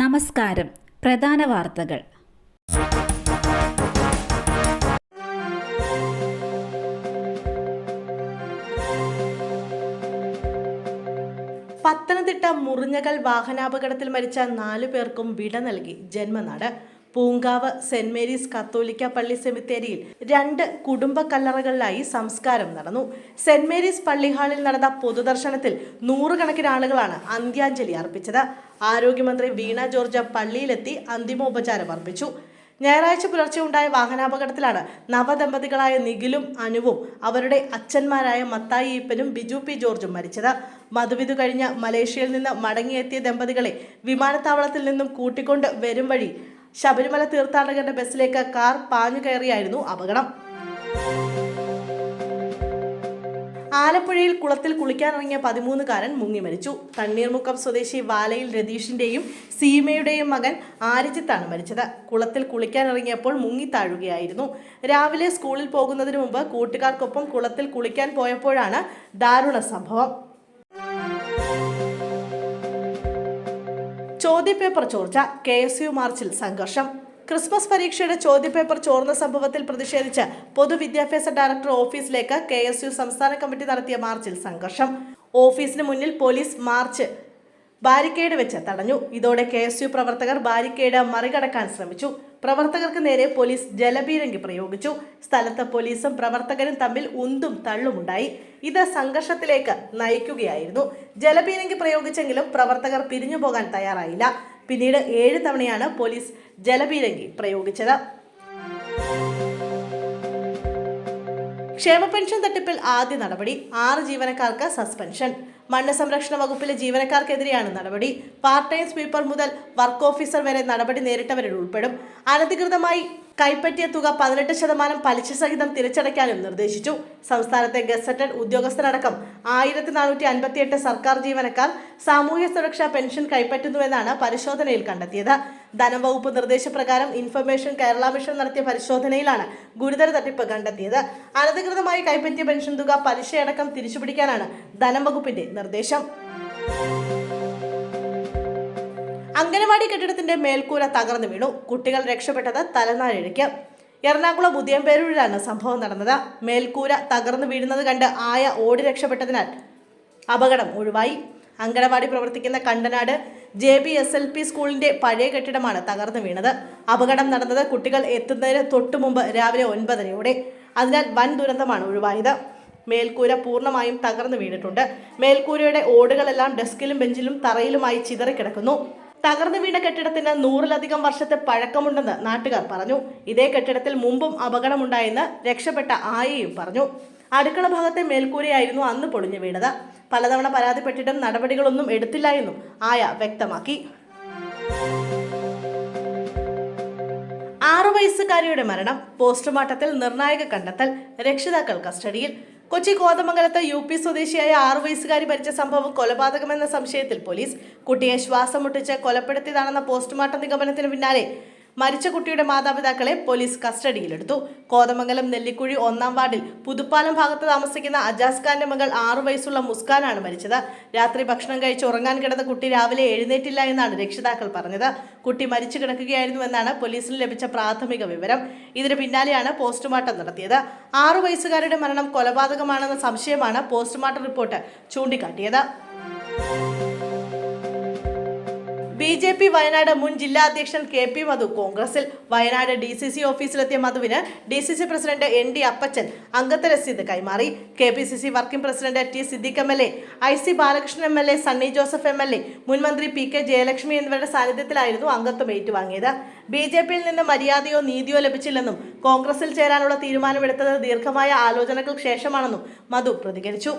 നമസ്കാരം. പ്രധാന വാർത്തകൾ. പത്തനംതിട്ട മുറിഞ്ഞകൽ വാഹനാപകടത്തിൽ മരിച്ച നാലു പേർക്കും വിട നൽകി ജന്മനാട്. പൂങ്കാവ് സെന്റ് മേരീസ് കത്തോലിക്ക പള്ളി സെമിത്തേരിയിൽ രണ്ട് കുടുംബ കല്ലറകളിലായി സംസ്കാരം നടന്നു. സെന്റ് മേരീസ് പള്ളി ഹാളിൽ നടന്ന പൊതുദർശനത്തിൽ നൂറുകണക്കിന് ആളുകളാണ് അന്ത്യാഞ്ജലി അർപ്പിച്ചത്. ആരോഗ്യമന്ത്രി വീണ ജോർജ് പള്ളിയിലെത്തി അന്തിമോപചാരം അർപ്പിച്ചു. ഞായറാഴ്ച പുലർച്ചെ ഉണ്ടായ വാഹനാപകടത്തിലാണ് നവദമ്പതികളായ നിഖിലും അനുവും അവരുടെ അച്ഛന്മാരായ മത്തായി ഈപ്പനും ബിജു പി ജോർജും മരിച്ചത്. മധുവിധു കഴിഞ്ഞ് മലേഷ്യയിൽ നിന്ന് മടങ്ങിയെത്തിയ ദമ്പതികളെ വിമാനത്താവളത്തിൽ നിന്നും കൂട്ടിക്കൊണ്ട് വരും വഴി ശബരിമല തീർത്ഥാടകരുടെ ബസ്സിലേക്ക് കാർ പാഞ്ഞു കയറിയായിരുന്നു അപകടം. ആലപ്പുഴയിൽ കുളത്തിൽ കുളിക്കാനിറങ്ങിയ പതിമൂന്നുകാരൻ മുങ്ങി മരിച്ചു. തണ്ണീർമുക്കം സ്വദേശി വാലയിൽ രതീഷിന്റെയും സീമയുടെയും മകൻ ആരിജിത്താണ് മരിച്ചത്. കുളത്തിൽ കുളിക്കാനിറങ്ങിയപ്പോൾ മുങ്ങി താഴുകയായിരുന്നു. രാവിലെ സ്കൂളിൽ പോകുന്നതിന് മുമ്പ് കൂട്ടുകാർക്കൊപ്പം കുളത്തിൽ കുളിക്കാൻ പോയപ്പോഴാണ് ദാരുണ സംഭവം. ചോദ്യപേപ്പർ ചോർച്ച കെ എസ് യു മാർച്ചിൽ സംഘർഷം. ക്രിസ്മസ് പരീക്ഷയുടെ ചോദ്യപേപ്പർ ചോർന്ന സംഭവത്തിൽ പ്രതിഷേധിച്ച് പൊതുവിദ്യാഭ്യാസ ഡയറക്ടർ ഓഫീസിലേക്ക് കെ സംസ്ഥാന കമ്മിറ്റി നടത്തിയ മാർച്ചിൽ സംഘർഷം. ഓഫീസിന് മുന്നിൽ പോലീസ് മാർച്ച് ബാരിക്കേഡ് വെച്ച് തടഞ്ഞു. ഇതോടെ കെ എസ് യു പ്രവർത്തകർ ബാരിക്കേഡ് മറികടക്കാൻ ശ്രമിച്ചു. പ്രവർത്തകർക്ക് നേരെ പോലീസ് ജലപീരങ്കി പ്രയോഗിച്ചു. സ്ഥലത്ത് പോലീസും പ്രവർത്തകരും തമ്മിൽ ഉന്തും തള്ളുമുണ്ടായി. ഇത് സംഘർഷത്തിലേക്ക് നയിക്കുകയായിരുന്നു. ജലപീരങ്കി പ്രയോഗിച്ചെങ്കിലും പ്രവർത്തകർ പിരിഞ്ഞു പോകാൻ തയ്യാറായില്ല. പിന്നീട് ഏഴ് തവണയാണ് പോലീസ് ജലപീരങ്കി പ്രയോഗിച്ചത്. ക്ഷേമ പെൻഷൻ തട്ടിപ്പിൽ ആദ്യ നടപടി ആറ് ജീവനക്കാർക്ക് സസ്പെൻഷൻ. മണ്ണ് സംരക്ഷണ വകുപ്പിലെ ജീവനക്കാർക്കെതിരെയാണ് നടപടി. പാർട്ട് ടൈം സ്വീപ്പർ മുതൽ വർക്ക് ഓഫീസർ വരെ നടപടി നേരിട്ടവരിൽ ഉൾപ്പെടും. അനധികൃതമായി കൈപ്പറ്റിയ തുക പതിനെട്ട് ശതമാനം പലിശ സഹിതം തിരിച്ചടയ്ക്കാനും നിർദ്ദേശിച്ചു. സംസ്ഥാനത്തെ ഗസറ്റഡ് ഉദ്യോഗസ്ഥരടക്കം ആയിരത്തി നാനൂറ്റി അൻപത്തിയെട്ട് സർക്കാർ ജീവനക്കാർ സാമൂഹ്യ സുരക്ഷാ പെൻഷൻ കൈപ്പറ്റുന്നുവെന്നാണ് പരിശോധനയിൽ കണ്ടെത്തിയത്. ധനവകുപ്പ് നിർദ്ദേശപ്രകാരം ഇൻഫർമേഷൻ കേരള മിഷൻ നടത്തിയ പരിശോധനയിലാണ് ഗുരുതര തട്ടിപ്പ് കണ്ടെത്തിയത്. അനധികൃതമായി കൈപ്പറ്റിയ പെൻഷൻ തുക പലിശയടക്കം തിരിച്ചുപിടിക്കാനാണ് ധനവകുപ്പിന്റെ നിർദ്ദേശം. അംഗനവാടി കെട്ടിടത്തിന്റെ മേൽക്കൂര തകർന്നു വീണു. കുട്ടികൾ രക്ഷപ്പെട്ടത് തലനാരിഴയ്ക്ക് എറണാകുളം ഉദയംപേരൂരിലാണ് സംഭവം നടന്നത്. മേൽക്കൂര തകർന്നു വീഴുന്നത് കണ്ട് ആയ ഓടി രക്ഷപ്പെട്ടതിനാൽ അപകടം ഒഴിവായി. അങ്കണവാടി പ്രവർത്തിക്കുന്ന Kandanad J B S L P സ്കൂളിന്റെ പഴയ കെട്ടിടമാണ് തകർന്നു വീണത്. അപകടം നടന്നത് കുട്ടികൾ എത്തുന്നതിന് തൊട്ടു മുമ്പ് രാവിലെ ഒൻപതരയോടെ. അതിനാൽ വൻ ദുരന്തമാണ് ഒഴിവായത്. മേൽക്കൂര പൂർണമായും തകർന്നു വീണിട്ടുണ്ട്. മേൽക്കൂരയുടെ ഓടുകളെല്ലാം ഡെസ്കിലും ബെഞ്ചിലും തറയിലുമായി ചിതറിക്കിടക്കുന്നു തകർന്നു വീണ കെട്ടിടത്തിന് നൂറിലധികം വർഷത്തെ പഴക്കമുണ്ടെന്ന് നാട്ടുകാർ പറഞ്ഞു. ഇതേ കെട്ടിടത്തിൽ മുമ്പും അപകടമുണ്ടായെന്ന് രക്ഷപ്പെട്ട ആയയും പറഞ്ഞു. അടുക്കള ഭാഗത്തെ മേൽക്കൂരയായിരുന്നു അന്ന് പൊളിഞ്ഞു വീണത്. പലതവണ പരാതിപ്പെട്ടിട്ടും നടപടികളൊന്നും എടുത്തില്ല എന്നും ആയ വ്യക്തമാക്കി. ആറു വയസ്സുകാരിയുടെ മരണം പോസ്റ്റ്മോർട്ടത്തിൽ നിർണായക കണ്ടെത്തൽ രക്ഷിതാക്കൾ കസ്റ്റഡിയിൽ. കൊച്ചി കോതമംഗലത്ത് യു പി സ്വദേശിയായ ആറു വയസ്സുകാരി മരിച്ച സംഭവം കൊലപാതകമെന്ന സംശയത്തിൽ പോലീസ് കുട്ടിയെ ശ്വാസം മുട്ടിച്ച് കൊലപ്പെടുത്തിയതാണെന്ന പോസ്റ്റ്മോർട്ടം നിഗമനത്തിന് പിന്നാലെ മരിച്ച കുട്ടിയുടെ മാതാപിതാക്കളെ പോലീസ് കസ്റ്റഡിയിലെടുത്തു. കോതമംഗലം നെല്ലിക്കുഴി ഒന്നാം വാർഡിൽ പുതുപ്പാലം ഭാഗത്ത് താമസിക്കുന്ന അജാസ് ഖാന്റെ മകൾ ആറു വയസ്സുള്ള മുസ്കാനാണ് മരിച്ചത്. രാത്രി ഭക്ഷണം കഴിച്ച് ഉറങ്ങാൻ കിടന്ന കുട്ടി രാവിലെ എഴുന്നേറ്റില്ല എന്നാണ് രക്ഷിതാക്കൾ പറഞ്ഞത്. കുട്ടി മരിച്ചു കിടക്കുകയായിരുന്നുവെന്നാണ് പോലീസിന് ലഭിച്ച പ്രാഥമിക വിവരം. ഇതിന് പിന്നാലെയാണ് പോസ്റ്റ്മോർട്ടം നടത്തിയത്. ആറു വയസ്സുകാരുടെ മരണം കൊലപാതകമാണെന്ന സംശയമാണ് പോസ്റ്റ്മോർട്ടം റിപ്പോർട്ട് ചൂണ്ടിക്കാട്ടിയത്. ബി ജെ പി വയനാട് മുൻ ജില്ലാ അധ്യക്ഷൻ കെ പി മധു കോൺഗ്രസിൽ വയനാട് ഡി സി സി ഓഫീസിലെത്തിയ മധുവിന് D C C president N D Appachan അംഗത്വ രസീത് കൈമാറി. K P C C working president T Siddique M L A I C Balakrishnan M L A Sunny Joseph M L A മുൻമന്ത്രി P K Jayalakshmi എന്നിവരുടെ സാന്നിധ്യത്തിലായിരുന്നു അംഗത്വം ഏറ്റുവാങ്ങിയത്. B J പിയിൽ നിന്ന് മര്യാദയോ നീതിയോ ലഭിച്ചില്ലെന്നും കോൺഗ്രസിൽ ചേരാനുള്ള തീരുമാനമെടുത്തത് ദീർഘമായ ആലോചനകൾക്ക് ശേഷമാണെന്നും മധു പ്രതികരിച്ചു.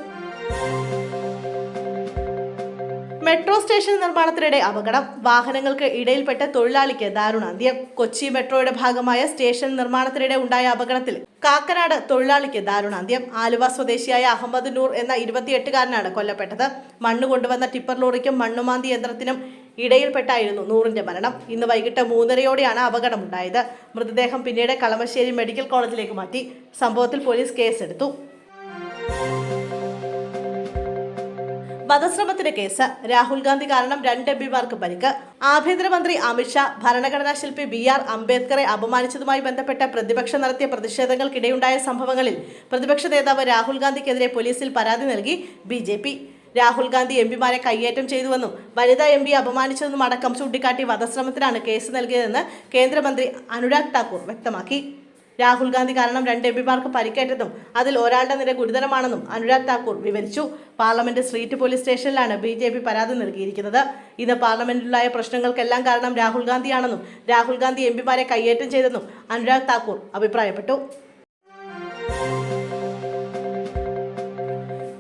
മെട്രോ സ്റ്റേഷൻ നിർമ്മാണത്തിനിടെ അപകടം. വാഹനങ്ങൾക്ക് ഇടയിൽപ്പെട്ട തൊഴിലാളിക്ക് ദാരുണാന്ത്യം. കൊച്ചി മെട്രോയുടെ ഭാഗമായ സ്റ്റേഷൻ നിർമ്മാണത്തിനിടെ ഉണ്ടായ അപകടത്തിൽ കാക്കനാട് തൊഴിലാളിക്ക് ദാരുണാന്ത്യം. ആലുവ സ്വദേശിയായ അഹമ്മദ് നൂർ എന്ന ഇരുപത്തിയെട്ടുകാരനാണ് കൊല്ലപ്പെട്ടത്. മണ്ണ് കൊണ്ടുവന്ന ടിപ്പർ ലോറിക്കും മണ്ണുമാന്തി യന്ത്രത്തിനും ഇടയിൽപ്പെട്ടായിരുന്നു നൂറിന്റെ മരണം. ഇന്ന് വൈകിട്ട് മൂന്നരയോടെയാണ് അപകടമുണ്ടായത്. മൃതദേഹം പിന്നീട് കളമശ്ശേരി മെഡിക്കൽ കോളേജിലേക്ക് മാറ്റി. സംഭവത്തിൽ പോലീസ് കേസെടുത്തു. വധശ്രമത്തിന് കേസ്. രാഹുൽ ഗാന്ധി കാരണം രണ്ട് എം പിമാർക്ക് പരിക്ക്. ആഭ്യന്തരമന്ത്രി അമിത്ഷാ ഭരണഘടനാ ശില്പി ബി ആർ അംബേദ്കറെ അപമാനിച്ചതുമായി ബന്ധപ്പെട്ട പ്രതിപക്ഷം നടത്തിയ പ്രതിഷേധങ്ങൾക്കിടെയുണ്ടായ സംഭവങ്ങളിൽ പ്രതിപക്ഷ നേതാവ് രാഹുൽ ഗാന്ധിക്കെതിരെ പോലീസിൽ പരാതി നൽകി B J P. Rahul Gandhi M പിമാരെ കയ്യേറ്റം ചെയ്തുവെന്നും വനിതാ എം പി അപമാനിച്ചതെന്നും അടക്കം ചൂണ്ടിക്കാട്ടി വധശ്രമത്തിനാണ് കേസ് നൽകിയതെന്ന് കേന്ദ്രമന്ത്രി അനുരാഗ് ഠാക്കൂർ വ്യക്തമാക്കി. രാഹുൽ ഗാന്ധി കാരണം രണ്ട് എം പിമാർക്ക് പരിക്കേറ്റതും അതിൽ ഒരാളുടെ നില ഗുരുതരമാണെന്നും അനുരാഗ് താക്കൂർ വിവരിച്ചു. പാർലമെന്റ് സ്ട്രീറ്റ് പോലീസ് സ്റ്റേഷനിലാണ് ബി ജെ പി പരാതി നൽകിയിരിക്കുന്നത്. ഇന്ന് പാർലമെന്റിലുണ്ടായ പ്രശ്നങ്ങൾക്കെല്ലാം കാരണം രാഹുൽ ഗാന്ധിയാണെന്നും രാഹുൽ ഗാന്ധി എം പിമാരെ കയ്യേറ്റം ചെയ്തെന്നും അനുരാഗ് താക്കൂർ അഭിപ്രായപ്പെട്ടു.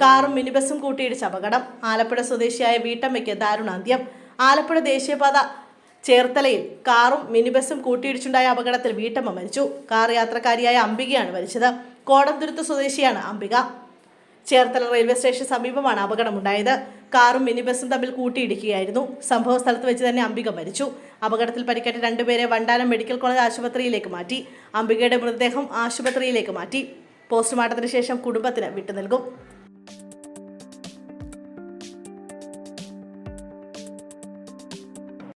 കാറും മിനിബസും കൂട്ടിയിടിച്ച അപകടം. ആലപ്പുഴ സ്വദേശിയായ വീട്ടമ്മയ്ക്ക് ദാരുണാന്ത്യം. ആലപ്പുഴ ദേശീയപാത ചേർത്തലയിൽ കാറും മിനി ബസും കൂട്ടിയിടിച്ചുണ്ടായ അപകടത്തിൽ വീട്ടമ്മ മരിച്ചു. കാർ യാത്രക്കാരിയായ അംബികയാണ് മരിച്ചത്. കോടംതുരുത്ത് സ്വദേശിയാണ് അംബിക. ചേർത്തല റെയിൽവേ സ്റ്റേഷൻ സമീപമാണ് അപകടമുണ്ടായത്. കാറും മിനി ബസും തമ്മിൽ കൂട്ടിയിടിക്കുകയായിരുന്നു. സംഭവ സ്ഥലത്ത് വെച്ച് തന്നെ അംബിക മരിച്ചു. അപകടത്തിൽ പരിക്കേറ്റ രണ്ടുപേരെ വണ്ടാനം മെഡിക്കൽ കോളേജ് ആശുപത്രിയിലേക്ക് മാറ്റി. അംബികയുടെ മൃതദേഹം ആശുപത്രിയിലേക്ക് മാറ്റി. പോസ്റ്റ്മോർട്ടത്തിന് ശേഷം കുടുംബത്തിന് വിട്ടു നൽകും